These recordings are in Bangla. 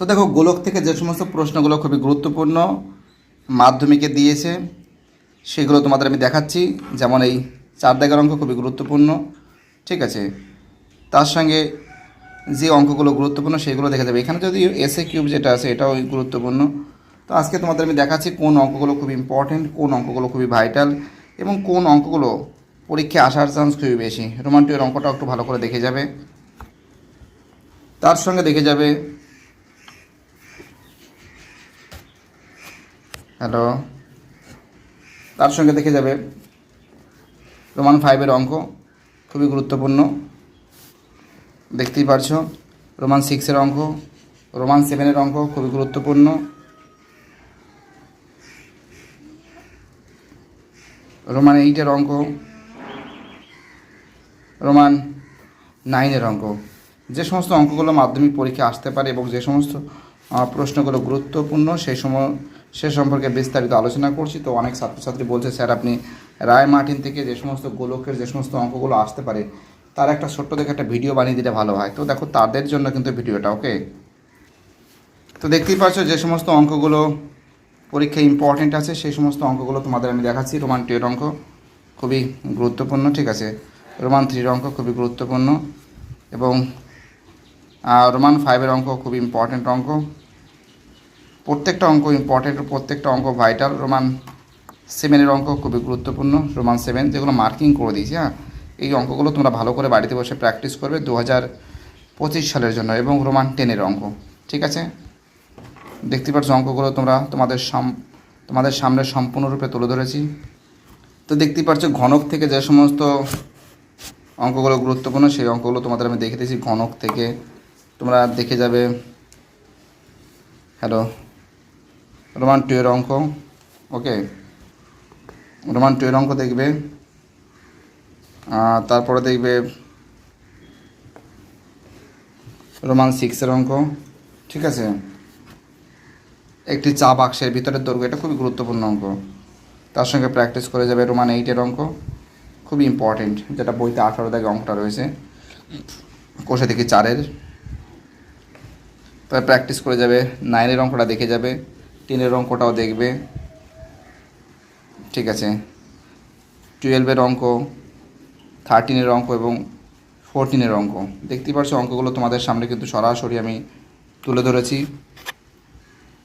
তো দেখো, গোলক থেকে যে সমস্ত প্রশ্নগুলো খুবই গুরুত্বপূর্ণ, মাধ্যমিকে দিয়েছে, সেগুলো তোমাদের আমি দেখাচ্ছি। যেমন এই চার দাগের অঙ্ক খুবই গুরুত্বপূর্ণ, ঠিক আছে? তার সঙ্গে যে অঙ্কগুলো গুরুত্বপূর্ণ, সেগুলো দেখা যাবে। এখানে যদি এসএ কিউব যেটা আছে, এটাও গুরুত্বপূর্ণ। তো আজকে তোমাদের আমি দেখাচ্ছি কোন অঙ্কগুলো খুব ইম্পর্টেন্ট কোন অঙ্কগুলো খুবই ভাইটাল এবং কোন অঙ্কগুলো পরীক্ষায় আসার চান্স খুবই বেশি। রোমান্টিকের অঙ্কটা একটু ভালো করে দেখে যাবে। তার সঙ্গে দেখে যাবে হ্যালো। তার সঙ্গে দেখে যাবে রোমান ফাইভের অঙ্ক, খুবই গুরুত্বপূর্ণ। দেখতেই পারছ, রোমান সিক্সের অঙ্ক, রোমান সেভেনের অঙ্ক, খুবই গুরুত্বপূর্ণ। রোমান এইটের অঙ্ক, রোমান নাইনের অঙ্ক। যে সমস্ত অঙ্কগুলো মাধ্যমিক পরীক্ষা আসতে পারে এবং যে সমস্ত প্রশ্নগুলো গুরুত্বপূর্ণ, সেই সময় সে সম্পর্কে বিস্তারিত আলোচনা করছি। তো অনেক ছাত্রছাত্রী বলছে, স্যার, আপনি রায় মার্টিন থেকে যে সমস্ত গোলকের, যে সমস্ত অঙ্কগুলো আসতে পারে, তার একটা ছোট্ট দেখে একটা ভিডিও বানিয়ে দিলে ভালো হয়। তো দেখো, তাদের জন্য কিন্তু ভিডিওটা, ওকে? তো দেখতেই পাচ্ছ, যে সমস্ত অঙ্কগুলো পরীক্ষায় ইম্পর্টেন্ট আছে, সেই সমস্ত অঙ্কগুলো তোমাদের আমি দেখাচ্ছি। রোমান টুয়ের অঙ্ক খুবই গুরুত্বপূর্ণ, ঠিক আছে? রোমান থ্রির অঙ্ক খুবই গুরুত্বপূর্ণ এবং রোমান ফাইভের অঙ্ক খুবই ইম্পর্টেন্ট অঙ্ক। প্রত্যেকটা অঙ্ক ইম্পর্টেন্ট প্রত্যেকটা অঙ্ক ভাইটাল রোমান সেভেনের অঙ্ক খুবই গুরুত্বপূর্ণ রোমান সেভেন যেগুলো মার্কিং করে দিয়েছি হ্যাঁ? এই অঙ্কগুলো তোমরা ভালো করে বাড়িতে বসে প্র্যাকটিস করবে দু হাজার পঁচিশ সালের জন্য এবং রোমান টেনের অঙ্ক, ঠিক আছে? দেখতে পাচ্ছ অঙ্কগুলো তোমরা, তোমাদের সাম, তোমাদের সামনে সম্পূর্ণরূপে তুলে ধরেছি। তো দেখতেই পাচ্ছ ঘনক থেকে যে সমস্ত অঙ্কগুলো গুরুত্বপূর্ণ, সেই অঙ্কগুলো তোমাদের আমি দেখে দিয়েছি। ঘনক থেকে তোমরা দেখে যাবে, হ্যালো রোমান টুয়ের অঙ্ক ওকে রোমান টুয়ের অঙ্ক দেখবে। তারপরে দেখবে রোমান সিক্সের অঙ্ক। ঠিক আছে? একটি চা বাক্সের ভিতরের দৈর্ঘ্য, এটা খুবই গুরুত্বপূর্ণ অঙ্ক। তার সঙ্গে প্র্যাকটিস করে যাবে রোমান এইটের অঙ্ক। খুবই ইম্পর্টেন্ট যেটা বইতে আঠারো দাগে অঙ্কটা রয়েছে। কোষে থেকে চারের। তবে প্র্যাকটিস করে যাবে। নাইনের অঙ্কটা দেখে যাবে। টেনের অঙ্কটাও দেখবে। ঠিক আছে। টুয়েলভের অঙ্ক থার্টিনের অঙ্ক এবং ফোরটিনের অঙ্ক। দেখতেই পাচ্ছ অঙ্কগুলো তোমাদের সামনে কিন্তু সরাসরি আমি তুলে ধরেছি।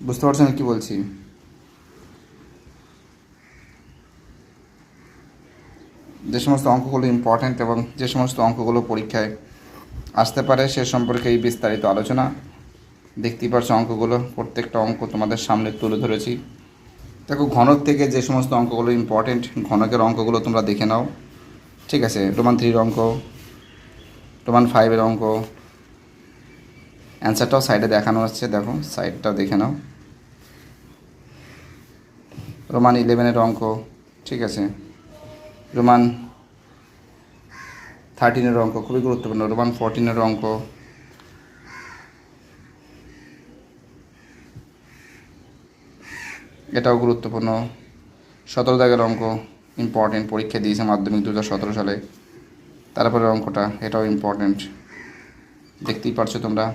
বুঝতে পারছ আমি কী বলছি? যে সমস্ত অঙ্কগুলো ইম্পর্ট্যান্ট এবং যে সমস্ত অঙ্কগুলো পরীক্ষায় আসতে পারে, সে সম্পর্কে এই বিস্তারিত আলোচনা দেখতেই পারছ অঙ্কগুলো। প্রত্যেকটা অঙ্ক তোমাদের সামনে তুলে ধরেছি। দেখো, ঘনক থেকে যে সমস্ত অঙ্কগুলো ইম্পর্টেন্ট ঘনকের অঙ্কগুলো তোমরা দেখে নাও। ঠিক আছে, রোমান থ্রির অঙ্ক, রোমান ফাইভের অঙ্ক। অ্যান্সারটাও সাইডে দেখানো হচ্ছে দেখো সাইডটাও দেখে নাও। রোমান ইলেভেনের অঙ্ক, ঠিক আছে। রোমান থার্টিনের অঙ্ক, খুবই গুরুত্বপূর্ণ। রোমান ফোরটিনের অঙ্ক এটাও গুরুত্বপূর্ণ। সতেরো দাগের অঙ্ক ইম্পর্টেন্ট পরীক্ষা দিয়েছে মাধ্যমিক দু হাজার সতেরো সালে। তারপরে অঙ্কটা এটাও ইম্পর্টেন্ট দেখতেই পারছ তোমরা।